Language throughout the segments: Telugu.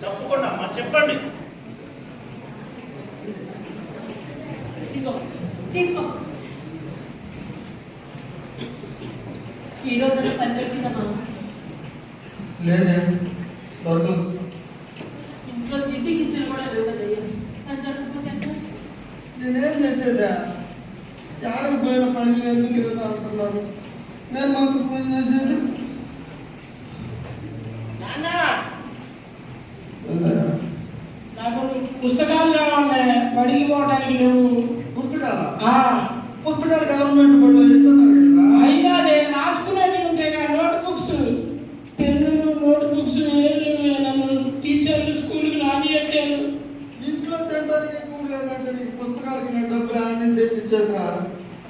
తప్పకుండా అమ్మా చెప్పండి. ఈ రోజు పని దొరికిందమ్మా లేదే దొరకదు. ఇంట్లో తిండి కిచెన్ కూడా లేవు కదయ్యా అది దొరకకపోతే? నేనేం చేసేదా? ఎక్కడికి పోయిన పని లేదు లేదు అంటున్నారు నేను మాకు పని చేసేది? నాకు పుస్తకాలు కావాలి బడికి పోవడానికి నువ్వు. పుస్తకాలా? ఆ, పుస్తకాలు గవర్నమెంట్ బడిలో ఇస్తున్నారు కదా. అయ్యా అదే రాసుకునేవి ఉంటాయి కదా నోట్ బుక్స్ పెన్నులు నోట్ బుక్స్ నన్ను టీచర్లు స్కూల్కి రానియట్లేదు ఇంట్లో తినడానికి కూడా లేదంటే పుస్తకాలకి డబ్బులు ఆనందం తెచ్చి ఇచ్చేదా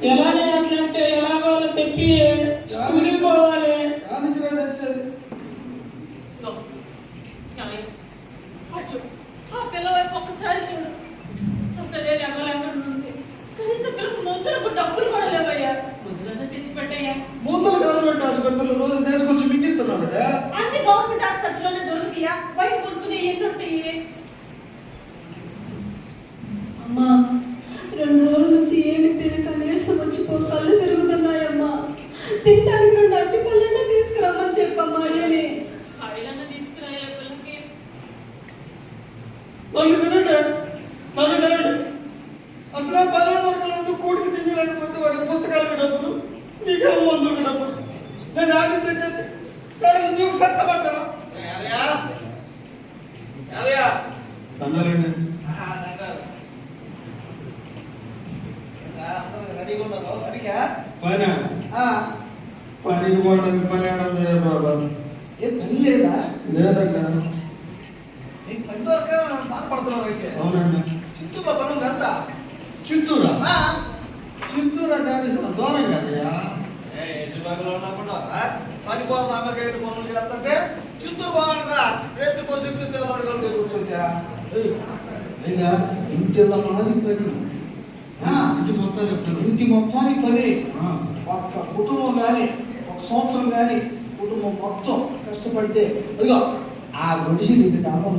ఎలా అట్లంటే ఎలాగో తెప్పి స్కూల్కి పోవాలి ఆనందించలే తెచ్చేది ఇదిగో న్యాయం. ఆ చూడు ఆ పిల్ల వైపు ఒక్కసారి చూడు అసలే లెమ్మలేకుండా ఉంది కనీసం పిల్లలకు ముందరకు డబ్బులు కూడా లేవయ్యా ముందులన్నా తెచ్చిపెట్టయ్యా ముందు గవర్నమెంట్ ఆసుపత్రిలో రోజు తీసుకొచ్చి మింగిస్తున్నావు కదా అన్ని గవర్నమెంట్ హాస్పిటల్లోనే దొరుకుతాయా బయట కొనుక్కునే ఎన్ని ఉంటాయి అమ్మా రెండు రోజుల నుంచి ఏమి తినక నీరసం వచ్చిపో కళ్ళు తిరుగుతున్నాయమ్మా తినడానికి రెండు అట్టి పళ్ళన్నా తీసుకురమ్మని చెప్పమ్మా అయ్యని ఆయిలన్నా తీసుకురాయా పిల్లకి నన్ను తినండి నన్ను తినండి అసలు ఆ పని దొరకలేదు కూడికి తిని లేకపోతే వాడికి పుస్తకాలకి డబ్బులు నీకేమో మందులకి డబ్బులు నేను ఆడికి తెచ్చేది కానీ నువ్వు సత్తపడ్డా దండాలండి పని పనికి పోవడానికి పని ఆడంది బాబా ఏ పని లేదా లేదండి నీకు పని దొరక బాధపడుతున్నావు అయితే అవునండి చిత్తూరులో పని ఉంది అంతా చిత్తూరా ఆ, చిత్తూరు దాటి దూరం కదయ్యా ఉన్నప్పుడు పని కోసం అమెరికా పనులు చేస్తుంటే చిత్తూరు బాగుంటుందా రేపు కోసం తెల్లవారు దగ్గర కూర్చుంటా అయినా ఇంటిలో మాది పని. ఇంటి మొత్తం ఇంటి మొత్తానికి పని. ఒక్క కుటుంబం కానీ ఒక సంవత్సరం కానీ కుటుంబం మొత్తం కష్టపడితే ఇదిగో ఆ గుడిసి నీకు డాబం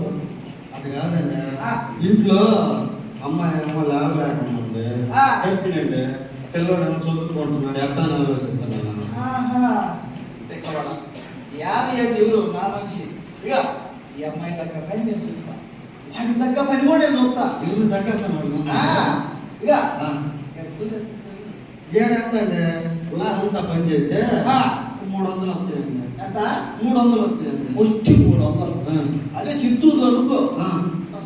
అది కాదండి. ఇంట్లో అమ్మాయి ఏమో లేవలేకుండా ఆ. చెప్పినండి పిల్లడు? చదువుకుంటున్నాడు ఆహా తెక్కవాడ యాది ఎవరు? నా మనిషి. ఇక ఈ అమ్మాయి దగ్గర పని నేను చూస్తా. వాడి దగ్గర పని కూడా నేను చూస్తా. ఎవరు తగ్గస్తున్నాడు ఆ, ఇక. ఏడెంతండి రోజంతా పని చేస్తే. మూడు వందలు వస్తాయండి. ఎంత? మూడు వందలు వస్తాయండి. ముష్టి మూడు వందలు. అదే చిత్తూరులో అనుకో. ఆ.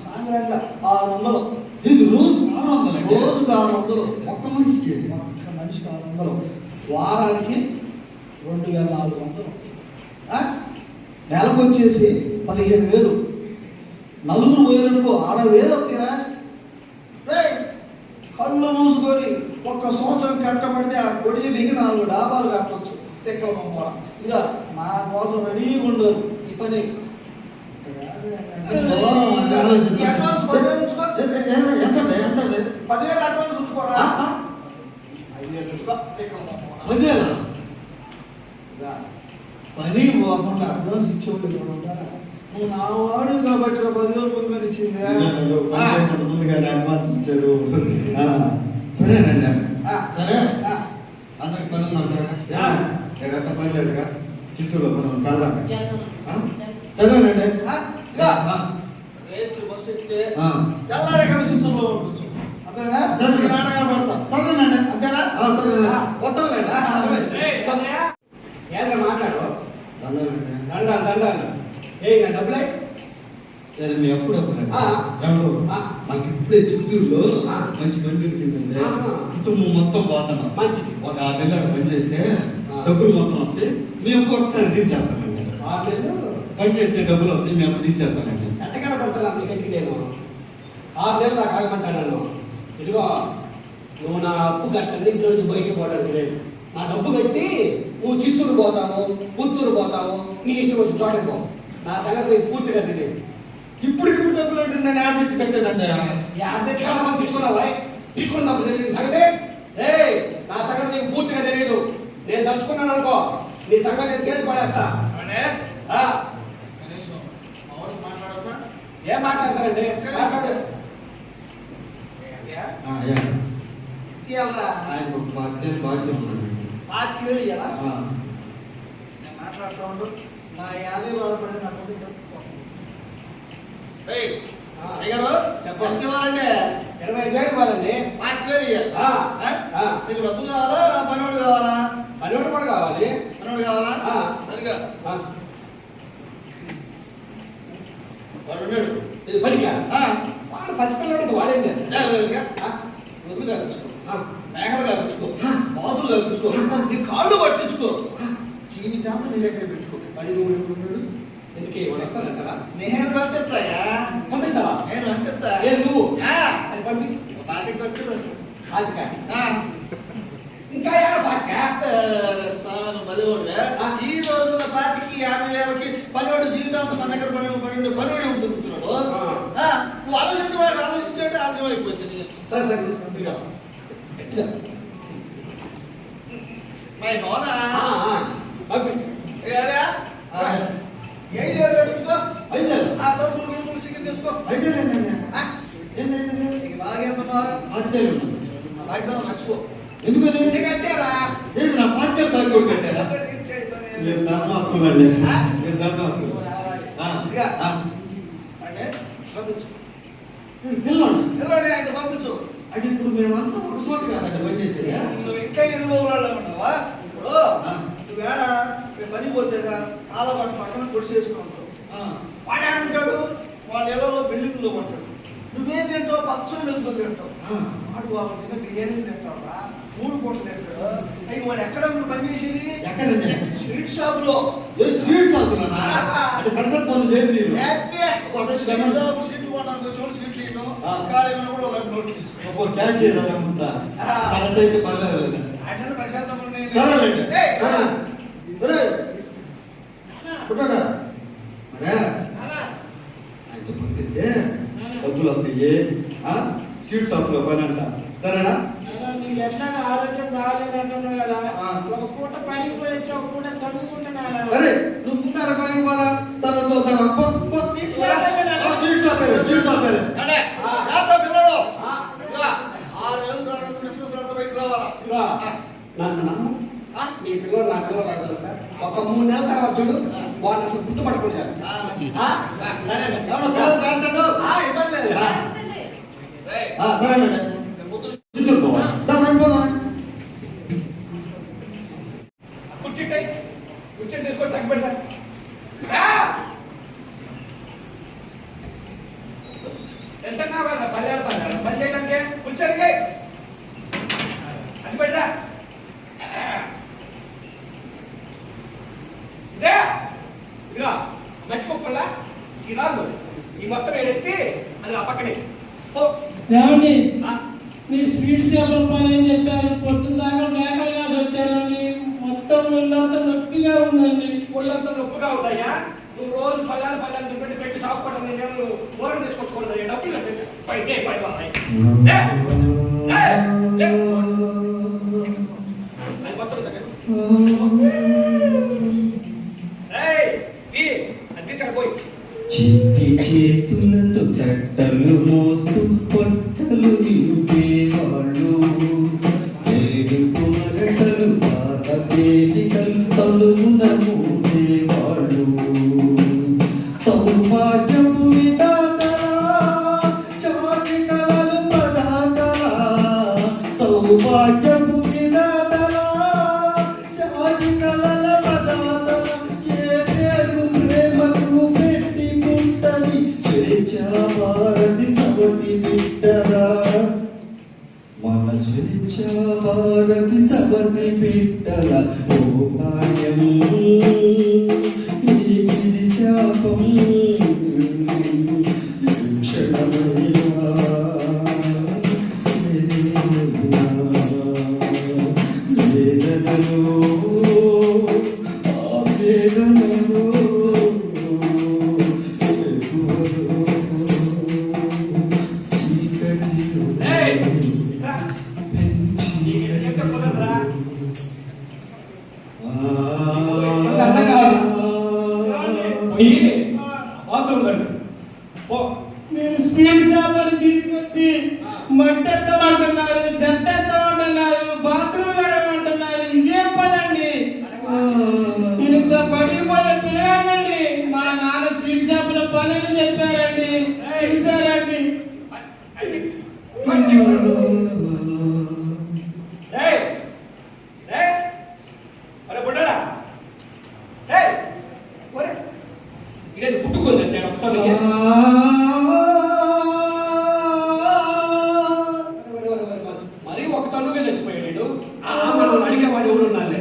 సాయంత్రంగా ఆరు వందలు ఇది రోజు ఆరు వందలు రోజుకు ఆరు వందలు ఒక్క మనిషికి? ఒక్క మనిషికి ఆరు వందలు వారానికి రెండు వేల నాలుగు వందలు? నెలకు వచ్చేసి పదిహేను వేలు. నలుగురు పోయిననుకో అరవై వేలు వస్తారా రే కళ్ళు మూసుకొని ఒక్క సంవత్సరం కట్టబడితే ఆ కొడిసి దిగి నాలుగు డాబాలు కట్టవచ్చు తెక్కల కూడా ఇక నా కోసం రెడీగా ఉండరు ఈ పని పదివేలు అడ్వాన్స్ ఆ. ఐదు వేలు ఉంచుకో. తెక్కల పదివేల పని పోకుండా అడ్వాన్స్ ఇచ్చేవాళ్ళు ఎవరు ఉంటారా? నువ్వు నా వాడు కాబట్టి పదివేలు పొంది మీద ఇచ్చింది అడ్వాన్స్ ఇచ్చారు. ఆ, సరేనండి. ఆ, సరే. ఆ. అందరికి పని. ఎక్కడ పని లేదుగా. చిత్తూరులో పని ఉంది కలదాక వెళ్దాం. సరేనండి. రేట్లు బస్సు ఎక్కితే ఆ. తెల్లాడే కలిసి ఉండొచ్చు. అంతేనా సరే. నాటకాలు పడతా. సరేనండి. అంతేనా? ఆ, సరేనండి. ఆ, వస్తాంలేండి ఆ, అలాగే. ఏంద్ర మాట్లాడు దండాలండి. దండాలు దండాలు ఏ నా డబ్బులే? సరే, మీ ఎప్పుడు. ఎవడు? మాకు ఇప్పుడే చిత్తూరులో. మంచి పని దొరికిందండి. కుటుంబం మొత్తం పోతున్నాం. మంచిది. ఒక ఆరు నెలలు పని చేస్తే. డబ్బులు మొత్తం వస్తే మీ అప్పు ఒకసారి నెలలు? పని చేస్తే డబ్బులు వస్తే మీ అప్పు తీసేస్తానండి ఎట్టగడ పడతాను ఎందుకు నేను ఆరు నెలలు దాకా ఆగమంటాను ఇదిగో నువ్వు నా అప్పు కట్టండి ఇంట్లో నుంచి బయటికి పోవడానికి లేదు. నా డబ్బు కట్టి నువ్వు చిత్తూరు పోతావు పుత్తూరు పోతావు నీ ఇష్టం వచ్చి చోటకి పో నా సంగతి నీకు పూర్తిగా తెలియదు ఇప్పుడు ఇప్పుడు డబ్బులు అంటే నేను యాడ్ తెచ్చి కట్టేదండి ఈ అద్దె మనం తీసుకున్నావా తీసుకున్నప్పుడు తెలియదు సంగతి ఏ నా సంగతి నీకు పూర్తిగా తెలియదు నేను తలుచుకున్నాను అనుకో నీ సంగతి నేను తేల్చి పడేస్తా? ఆ? ఏం మాట్లాడతారండి మాట్లాడు? ఆ? ఆయన ఉన్నాడు. పాతిక వేలు? ఆ. నేను మాట్లాడుతూ ఉండు. నా యాభై వేల పడి నా ముందు చెప్పుకో. ఏయ్, ఆ. అయ్యగారు, చెప్పు. ఎంత ఇవ్వాలండి? ఇరవై ఐదు వేలు ఇవ్వాలండి పాతిక వేలు? ఆ. మీకు డబ్బులు కావాలా పనివాడు కావాలా పనివాడు కూడా కావాలి పనివాడు కావాలా. సరిగా వాడు ఉన్నాడు ఇది పనికా. వాడు పసిపిల్లడికి వాడేం చేస్తాడు జాగ్రత్తగా. ఆ, గొర్రెలు కాపించుకో ఆ, మేకలు కాపించుకో బాతులు కాపించుకో నీ కాళ్ళు పట్టించుకో. జీవితాంతం నీ దగ్గర పెట్టుకో. అడిగి ఉన్నాడు? ఎందుకే? వస్తానంటారా నేను పంపిస్తాయా? పంపిస్తావా? నేను పంపిస్తా. ఏ నువ్వు? పంపి. పాతి కట్టు అది కానీ ఆ. ఇంకా సామాను బలివాడు ఈ రోజున పాతికి యాభై వేలకి పనివాడు జీవితాంతం మన దగ్గర పని పని పనివాడు దొరుకుతున్నాడు ఆ. ఆ, నువ్వు ఆలోచించే వాడు ఆలోచించే ఆలస్యం అయిపోతుంది. సరే సరే ఇదిగో. ఇదిగో. మై నోనా ఆ, ఆ, పంపి ఏరా? ఆ. ఏం చేయాలి తెచ్చుకో ఐదేళ్ళు. ఆ సరుకులు గిరుకులు చికెన్ తెచ్చుకో ఐదేళ్ళు ఏంటండి? ఆ? ఏంటండి? నీకు బాగేమన్నా పాతికేలు ఉన్నాడు. బాధ్యత మర్చిపో. ఎందుకని? నీకు కట్టారా? ఏది నా బాకీ ఒకటి కట్టారా. ఆ, ఇదిగా. ఆ. అంటే పంపించు. పిల్లోడు ఆయన పంపించు. అది ఇప్పుడు మేమంతా ఒక చోట కాదండి పని చేసేది. నువ్వు ఇంకా ఉన్నావా? ఇప్పుడు ఆ. నువ్వు వేడ పని పోతేగా ఆలవాటు పక్కన పొడి చేసుకుంటావు వాడు ఏమంటాడు వాళ్ళ ఇళ్ళలో బిల్డింగ్లో ఉంటాడు నువ్వేం తింటావు పచ్చడి మెతుకులు తింటావు. వాడు వాళ్ళు బిర్యానీలు తింటావా మూడు పూటలు తింటాడు అయ్యి వాడు ఎక్కడ పని చేసేది? ఎక్కడండి? స్వీట్ షాప్లో పెద్ద పనులు లేదు మీరు స్వీట్ షాప్ సీట్లు కొనడానికి వచ్చి సీట్లు ఇవ్వడం ఆ. ఖాళీ ఉన్నప్పుడు వాళ్ళకి నోట్లు తీసుకో. కరెంట్ అయితే పర్లేదు ఆయన ఉన్నాయి. సరేలేండి పుట్టాడా? మరే అయితే పంపితే డబ్బులు వస్తాయి. ఆ? స్వీట్ షాప్లో పని అంట. సరేనా? నీకు ఎట్లా ఆరోగ్యం బాగాలేదంటున్నావు కదా. ఒక పూట పనికి పోయి వచ్చి ఒక పూట చదువుకుంటున్నాను అరే నువ్వు ముందర పని ఇవ్వాలా తర్వాత. Sweet shop sweet shop. నన్ను నమ్ము. ఆ? నీ పిల్లలు నా పిల్లలు రాజు ఒక మూడు నెలల తర్వాత చూడు వాడిని అసలు గుర్తుపట్టుకుంటారు ఆ, మంచి. సరేలే ఎంత ఈ ఈ మొత్తం ఏదైతే అది ఆ పక్కనే. పో. ఏమండి? ఆ, మీరు స్వీట్ పని అని చెప్పారు. పొద్దున్న దాకా మేకలు కాసి వచ్చారండి. మొత్తం ఒళ్ళంతా నొప్పిగా ఉందండి. ఒళ్ళంతా నొప్పిగా ఉన్నాయా నువ్వు రోజు పదాలు పదాలు దుప్పటి పెట్టి సాగుకోవడం నేను దూరం తీసుకొచ్చుకోవడం డబ్బులు కట్టించు. పై చేయి, chi chi chi tu nan tu ta ta lu mo tu la, oh my మీరు స్పీడ్ షాపుని తీసుకొచ్చి మట్టి ఎత్తమంటున్నారు చెత్త ఒక చచ్చిపోయాడు. వీడు. ఆ మనం అడిగేవాడు ఎవరు ఉన్నారులే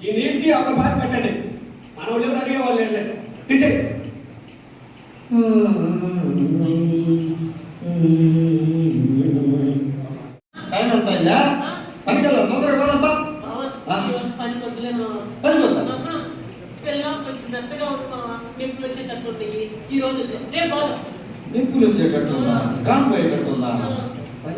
ఈ నీడ్చి ఒక బాధ పెట్టండి. మన వాళ్ళు ఎవరు అడిగేవాళ్ళు లేదులే తీసేయి టైం ఎంత అయిందా పనికి వెళ్ళాలి తొందరగా పోదాంపా మామ, ఈరోజు పని పొద్దులే మామ. పనికి వద్దా మామ, పిల్ల కొంచెం మెత్తగా ఉంది మామ. నిప్పులు వచ్చేటట్టు ఉంటాయి. ఈ రోజు రేపు పోదాం. నిప్పులు వచ్చేటట్టుందా కానిపోయేటట్టుందా పనికి పోకపోతే ఆయన ఉంటుకుంటాడు అంటే అదేంటి మామ, పిల్లలు ఇట్లా పెట్టుకొని ఎట్లా వస్తాము? ఏయ్, అయ్యా దండాలే ఏరా బయలుదేరి బడికి ఇప్పుడు ఆలస్యమైంది అదే చిన్న మాట ఇక. ఏందిరా? ఇక పనికి ఆగుతున్నాను అడిగే ఆగుతున్నాను ఏయ్,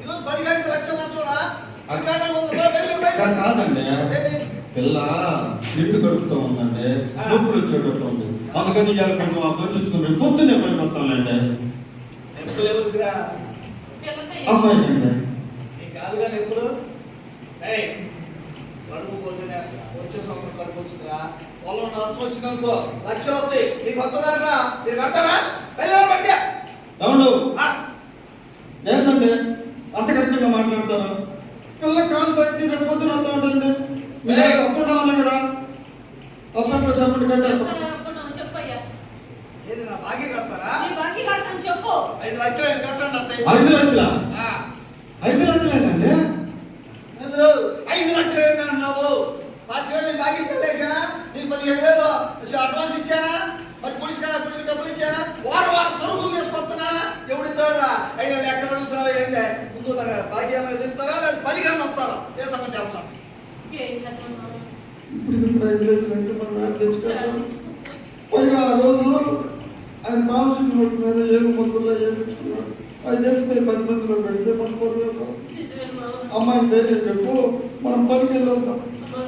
ఈరోజు పది గంటలకు లక్ష్యం అంటున్నా పది గంటలకు ముందు పో, బయలుదేరి బయలుదేరి. కా- కాదండి? పిల్ల నిండు కడుపుతూ ఉందండి. నొప్పులు వచ్చేటట్టు ఉంది. అందుకని ఇవాళ కొంచెం పని చూసుకుని పొద్దున్నే పనికి వస్తానులేండి ఎప్పుడు ఎవరికిరా? నీ కాదుగా ఎప్పుడు? ఏయ్ కడుపు పొద్దునే వచ్చే సంవత్సరం కడుపు వచ్చిందిరా. పొలం నడుచు వచ్చిందనుకో వస్తాయి నీకు వస్తుందంటరా? మీరు కడతారా బయలుదేరి బడికి. అవును ఏంటండి అంత గట్టిగా మాట్లాడతారు. పిల్ల కాలు పైకి పొద్దున వస్తా ఉంటుంది. మీరు. అప్పుడు కదా. అప్పుడు చెప్పండి కట్టేస్తాం అప్పుడు నువ్వు చెప్పయ్యా. ఏది నా బాకీ కడతారా నీ బాకీ కడతాను చెప్పు. ఐదు లక్షలు ఐదు అంటే ఐదు లక్షల ఆ, ఐదు లక్షలు ఏంటన్నావు పాతి వేలు నేను బాకీ కట్టేసానా నీకు పదిహేడు వేలు అడ్వాన్స్ ఇచ్చానా? మరి పులిస్ కదా పులిస్ డబ్బులు ఇచ్చానా? వారం వారం సరుకులు తీసుకొస్తున్నానా? ఎవడు ఇస్తాడా అయినా ఎక్కడ అడుగుతున్నావు ఏందే? ముందు బాకీ అనేది ఇస్తారా లేదా పది కన్నా వస్తారా? ఏ సంగతి మామ? ఇప్పుడు ఇప్పుడు ఐదు లక్షలు అంటే మనం తెచ్చుకుంటాం? పైగా ఆ రోజు ఆయన మాంసం రోడ్డు మీద మందుల్లో ఏపించుకున్నాడు అది చేస్తే పది మందిలో పెడితే మన పొరుగు నిజమే మామ. అమ్మాయి ధైర్యం చెప్పు మనం పనికి వెళ్ళొద్దాం అమ్మా,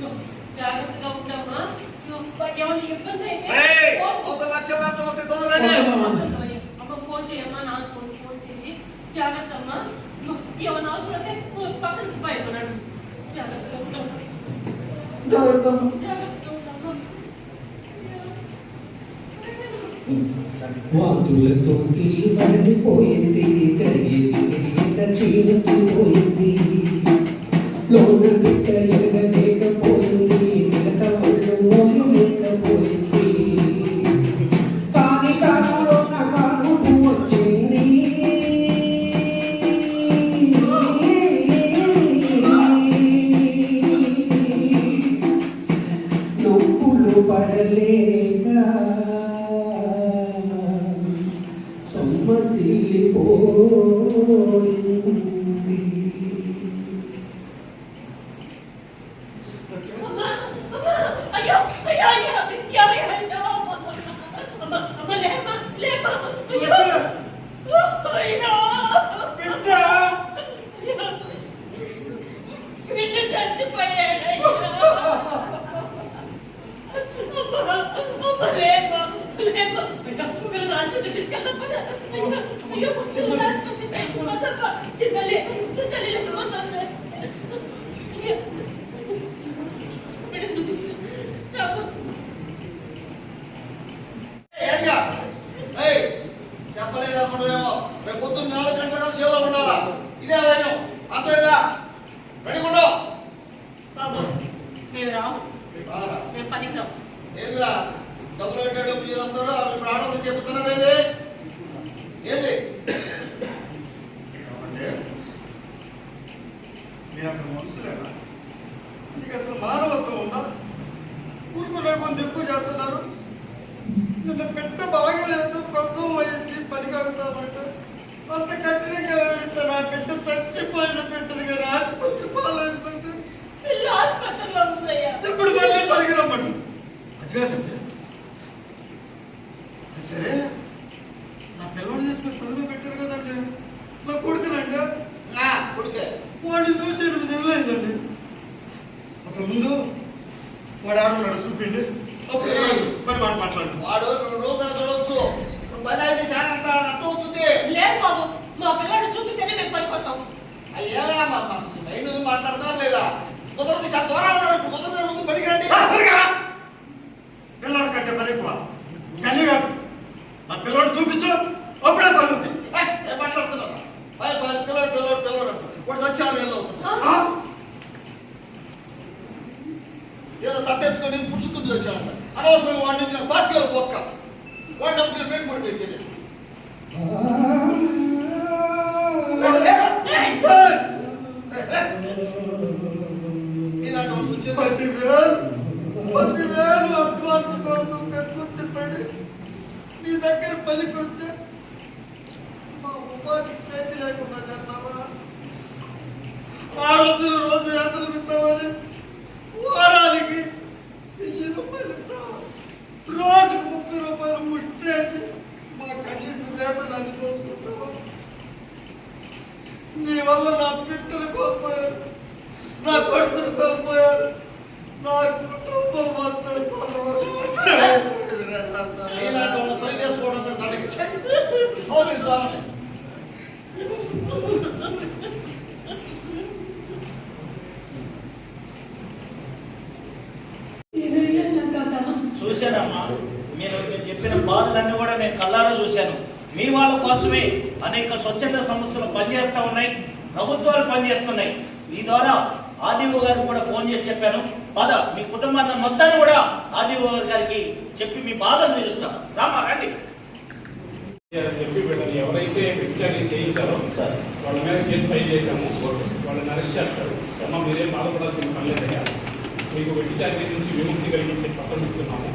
నువ్వు జాగ్రత్తగా ఉంటామా నువ్వు ఏమైనా ఇబ్బంది అయితే ఏయ్, ఫోన్ అవతల లక్షలు అంటే వస్తే తొందరగా చేయి. అమ్మ ఫోన్ చేయమ్మా నాకు ఫోన్ ఫోన్ చేయి జాగ్రత్త అమ్మా నువ్వు ఏమైనా అవసరం అయితే నువ్వు పక్కన భయపడాడు జాగ్రత్తగా ఉంటామా జాగ్రత్త జాగ్రత్తగా ఉంటామా వాతులతోటి వదిలిపోయింది జరిగేది తెలియక క్షీణించిపోయింది లోన బిడ్డ అంత కఠినంగా వేస్తే నా బిడ్డ చచ్చిపోయిన బిడ్డది కానీ ఆసుపత్రి పిల్ల ఆసుపత్రిలో ఉందయ్యా. ఇప్పుడు మళ్ళీ పనికి రమ్మండి అది కాదండి చూస్తున్నాడు వాడు రెండు రోజులు చూడొచ్చు ఇప్పుడు పని అయితే శాఖ అంటాడు అర్థం వచ్చింది లేదు బాబు మా పిల్లాడు చూపితేనే మేము పడిపోతాం అయ్యా మా మనసు మైండ్ ఉంది మాట్లాడతారా లేదా కుదరదు చాలా దూరం ఉన్నాడు కుదరదు ముందు బడికి రండి ఆ, పనికిరా. పిల్లోడు కంటే పని ఎక్కువ ఇవన్నీ కాదు నా పిల్లోడు చూపించు అప్పుడే పనులు ఏయ్, ఏం మాట్లాడుతున్నారా పై పై పిల్లలు పిల్లలు పిల్లలు అంటారు. వాడు చచ్చారు ఏదో అవుతుంది ఆ? ఏదో తట్టెత్తుకొని పుచ్చుకుంటూ వచ్చాడంట అనవసరంగా వాడిని ఇచ్చిన పాతికల బొక్క వాడు డబ్బులు పెట్టుబడి పెట్టాడు ఇలాంటి వాళ్ళు వచ్చేది పదివేలు పదివేలు అడ్వాన్స్ కోసం కట్టుకుని పడి నీ దగ్గర పనికి మా ఉపాధి స్వేచ్ఛ లేకుండా చేస్తావా? ఆరు వందల రోజు వేతలు ఇస్తామని వారానికి వెయ్యి రూపాయలు ఇస్తావా? రోజుకు ముప్పై రూపాయలు ముట్టేసి మా కనీస వేతనాన్ని దోచుకుంటావా? నీ వల్ల నా పిట్టలు కోల్పోయారు నా కొడుకులు కోల్పోయారు నా కుటుంబం అంతా మొత్తం ఇలాంటి వాళ్ళు పని చేసుకోవడం కూడా చూశానమ్మా మీరు మీరు చెప్పిన బాధలన్నీ కూడా నేను కళ్ళారా చూశాను. మీ వాళ్ళ కోసమే అనేక స్వచ్ఛంద సంస్థలు పనిచేస్తూ ఉన్నాయి ప్రభుత్వాలు పనిచేస్తున్నాయి. మీ ద్వారా ఆర్డీఓ గారు కూడా ఫోన్ చేసి చెప్పాను. పద మీ కుటుంబాన్ని మొత్తాన్ని కూడా ఆర్డీఓ గారికి చెప్పి మీ బాధలు తీరుస్తాం రామా రండి. చెప్పి వీళ్ళని ఎవరైతే విచారణ చేయించారో సార్. వాళ్ళ మీద కేసు ఫైల్ చేశాము వాళ్ళని అరెస్ట్ చేస్తారు. అమ్మ మీరేం బాధపడాల్సిన పని లేదయ్యా. మీకు వెట్టిచాకరీ నుంచి విముక్తి కలిగించే పత్రం ఇస్తున్నాము.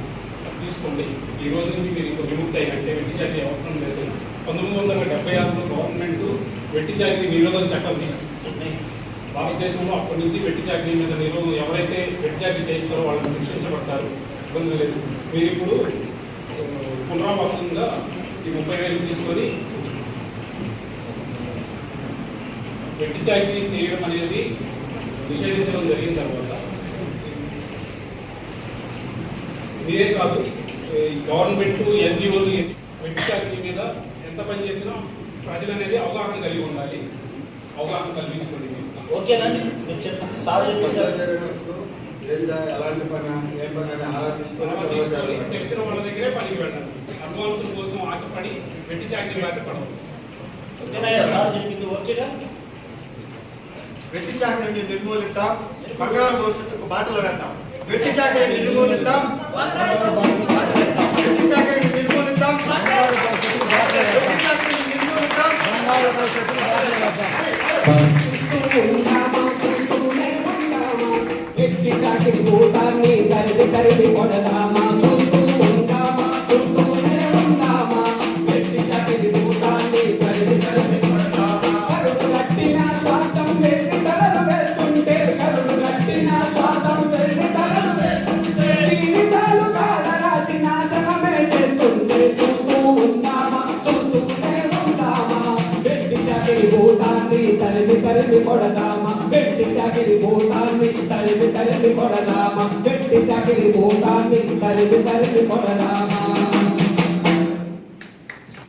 తీసుకోండి. ఈ రోజు నుంచి మీరు ఇంకో విముక్తి అయినట్టే. వెట్టిచాకరీ అవసరం లేదు. పంతొమ్మిది వందల డెబ్బై ఆరులో గవర్నమెంట్ వెట్టిచాకరీ నిరోధక చట్టం తీసుకుంటుంది భారతదేశంలో అప్పటి నుంచి వెట్టిచాకరీ మీద మీరు ఎవరైతే వెట్టిచాకరీ చేస్తారో వాళ్ళని శిక్షించబడతారు. ఇబ్బంది లేదు. మీరు ఇప్పుడు పునరావాసంగా ఈ ముప్పై వేలు తీసుకొని వెట్టి చాకరీ చేయడం అనేది నిషేధించడం జరిగిన తర్వాత మీరే కాదు ఈ గవర్నమెంట్ ఎన్జిఓలు వెట్టి చాకరీ మీద ఎంత పని చేసినా ప్రజలు అనేది అవగాహన కలిగి ఉండాలి. అవగాహన కల్పించుకోండి మీరు. ఓకేనండి మీరు చెప్తే సార్ లేదా ఎలాంటి పని ఏం పని తీసుకొని తెలిసిన వాళ్ళ దగ్గరే పనికి వెళ్ళాలి. అడ్వాన్స్ కోసం ఆశపడి వెట్టి చాకరీ బాధ పడవు ఓకేనయ్యా సార్ చెప్పింది ఓకేగా వెట్టి చాకరీని నిర్మూలిద్దాం బంగారు భవిష్యత్తుకు బాటలు వేద్దాం. వెట్టి చాకరీని నిర్మూలిద్దాం వెట్టి చాకరీని నిర్మూలిద్దాం వెట్టి చాకరీని నిర్మూలిద్దాం. ఎట్టి చాకిరి భూతాన్ని తరిమి తరిమి కొడదామా చాకిరి భూతాన్ని తరిమి తరిమి కొడదామా? వెట్టి చాకిరి భూతాన్ని తరిమి తరిమి కొడదామా?